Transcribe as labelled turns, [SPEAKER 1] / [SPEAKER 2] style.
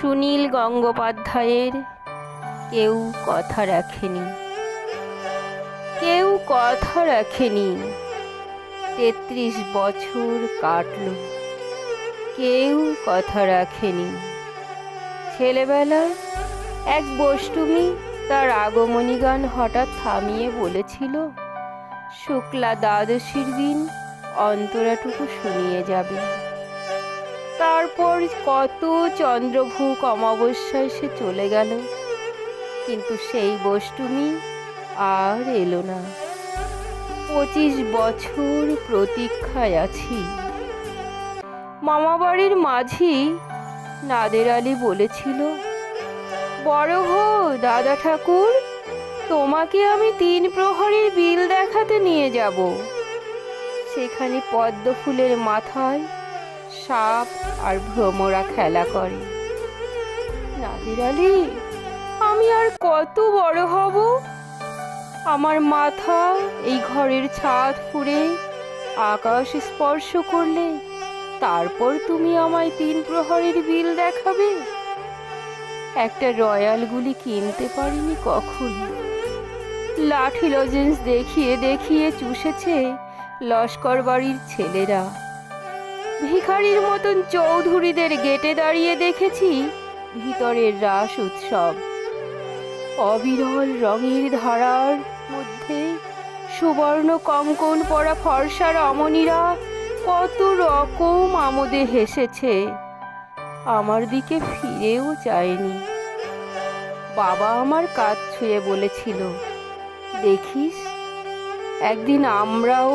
[SPEAKER 1] সুনীল গঙ্গোপাধ্যায়ের কেউ কথা রাখেনি। কেউ কথা রাখেনি। তেত্রিশ বছর কাটল। কেউ কথা রাখেনি। ছেলেবেলায় এক বষ্টুমি তার আগমনী গান হঠাৎ থামিয়ে বলেছিল, শুক্লা দ্বাদশীর দিন অন্তরাটুকু শুনিয়ে যাবে। তারপর কত চন্দ্রভূক অমাবস্যায় সে চলে গেল। কিন্তু সেই বষ্টুমি আর এলো না। পঁচিশ বছর প্রতীক্ষায় আছি। মামাবাড়ির মাঝি নাদের আলী বলেছিল, বড় হো, দাদা ঠাকুর, তোমাকে আমি তিন প্রহরীর বিল দেখাতে নিয়ে যাব। সেখানে পদ্ম ফুলের মাথায় সাপ আর ভ্রমরা খেলা করে। নাদির আলী, আমি আর কত বড় হব? আমার মাথা এই ঘরের ছাদ ফুঁড়ে আকাশ স্পর্শ করলে তারপর তুমি আমায় তিন প্রহরের বিল দেখাবে? একটা রয়্যাল গুলি কিনতে পারিনি কখনো? লাঠি লজেন্স দেখিয়ে দেখিয়ে চুষেছে লস্কর বাড়ির ছেলেরা। ভিখারির মতন চৌধুরীদের গেটে দাঁড়িয়ে দেখেছি ভিতরের রাস উৎসব। অবিরল রঙের ধারার মধ্যে সুবর্ণ কঙ্কন পরা ফর্সা রমণীরা কত রকম আমোদে হেসেছে। আমার দিকে ফিরেও চায়নি বাবা আমার কাজ ছুঁয়ে বলেছিল, দেখিস, একদিন আমরাও